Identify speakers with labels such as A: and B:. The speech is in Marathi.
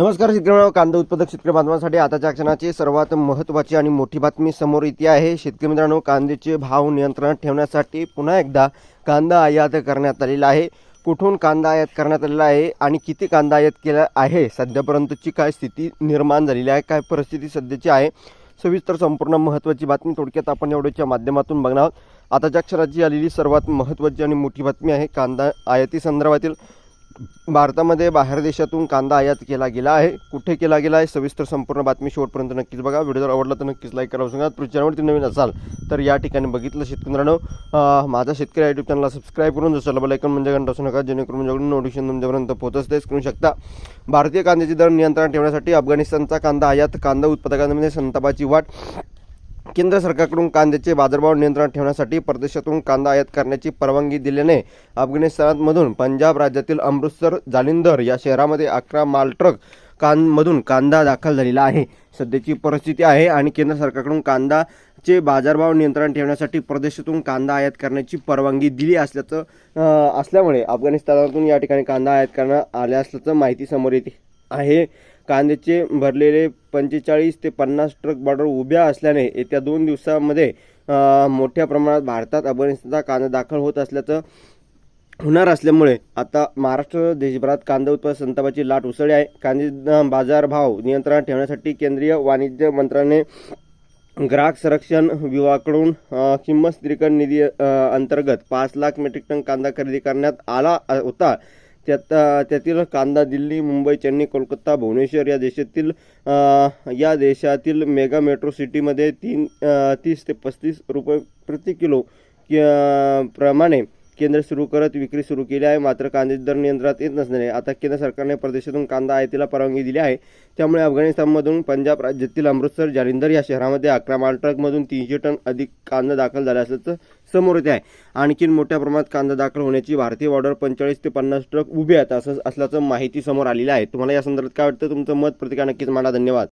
A: नमस्कार शेतकरी कांदा उत्पादक शेतकरी बांधवांसाठी आताच्या क्षणाची सर्वात महत्त्वाची आणि मोठी बातमी समोर येते आहे. शेतकरी मित्रांनो कांद्याचे भाव नियंत्रणात ठेवण्यासाठी पुन्हा एकदा कांदा आयात करण्यात आलेला आहे. कुठून कांदा आयात करण्यात आलेला आहे आणि किती कांदा आयात केला आहे? सध्यापर्यंतची काय स्थिती निर्माण झालेली आहे? काय परिस्थिती सध्याची आहे? सविस्तर संपूर्ण महत्त्वाची बातमी थोडक्यात आपण एवढ्याच्या माध्यमातून बघणार आहोत. आताच्या क्षणाची आलेली सर्वात महत्त्वाची आणि मोठी बातमी आहे कांदा आयाती संदर्भातील. भारतामध्ये बाहेर देशातून कांदा आयात केला गेला आहे. कुठे केला गेला आहे? सविस्तर संपूर्ण बातमी शेवटपर्यंत नक्कीच बघा. व्हिडिओ जर आवडला तर नक्कीच लाईक करा. सांगा तुम्ही चॅनलवरती नवीन असाल तर या ठिकाणी बघितलं शेतकऱ्यांनो. माझा शेतकरी युट्यूब चॅनलला सबस्क्राईब करून जसं बेल म्हणजे घंटा असू नका जेणेकरून माझ्याकडून नोटिफिकेशन तुमच्यापर्यंत पोहोचच तेच करू शकता. भारतीय कांद्याची दर नियंत्रण ठेवण्यासाठी अफगाणिस्तानचा कांदा आयात कांदा उत्पादकांमध्ये संतापाची वाट. केंद्र सरकारकडून कांद्याचे बाजारभाव नियंत्रणात ठेवण्यासाठी परदेशातून कांदा आयात करण्याची परवानगी दिल्याने अफगाणिस्तानमधून पंजाब राज्यातील अमृतसर जालिंदर या शहरामध्ये अकरा मालट्रक कांमधून कांदा दाखल झालेला आहे. सध्याची परिस्थिती आहे आणि केंद्र सरकारकडून कांदाचे बाजारभाव नियंत्रण ठेवण्यासाठी परदेशातून कांदा आयात करण्याची परवानगी दिली असल्याचं असल्यामुळे अफगाणिस्तानातून या ठिकाणी कांदा आयात करण्यात आल्या असल्याचं माहिती समोर येते आहे. कांद्याचे भरलेले पंचेचाळीस ते पन्नास ट्रक बॉर्डर उभ्या असल्याने येत्या दोन दिवसामध्ये मोठ्या प्रमाणात भारतात अफगाणिस्तानचा कांदा दाखल होत असल्याचं होणार असल्यामुळे आता महाराष्ट्र देशभरात कांदा उत्पादन संतापाची लाट उसळली आहे. कांदे बाजारभाव नियंत्रणात ठेवण्यासाठी केंद्रीय वाणिज्य मंत्र्याने ग्राहक संरक्षण विभागाकडून किंमत स्थिरीकरण निधी अंतर्गत पाच लाख मेट्रिक टन कांदा खरेदी करण्यात आला होता. त्यात त्यातील कांदा दिल्ली मुंबई चेन्नई कोलकाता भुवनेश्वर या देशातील या देशातील मेगा मेट्रो सिटीमध्ये तीन तीस ते पस्तीस रुपये प्रति किलो कि- प्रमाणे केंद्र सुरू करत विक्री सुरू केली आहे. मात्र कांद्याचे दर नियंत्रणात येत नसल्याने आता केंद्र सरकारने परदेशातून कांदा आयातीला परवानगी दिली आहे. त्यामुळे अफगाणिस्तानमधून पंजाब राज्यातील अमृतसर जालिंदर या शहरामध्ये अकरा माल ट्रकमधून तीनशे टन अधिक कांदा दाखल झाला असल्याचं समोर येते आहे. आणखीन मोठ्या प्रमाणात कांदा दाखल होण्याची भारतीय बॉर्डर पंचेचाळीस ते पन्नास ट्रक उभे आहेत असं असल्याचं माहिती समोर आलेली आहे. तुम्हाला या संदर्भात काय वाटतं? तुमचं मत प्रतिका नक्कीच मांडा. धन्यवाद.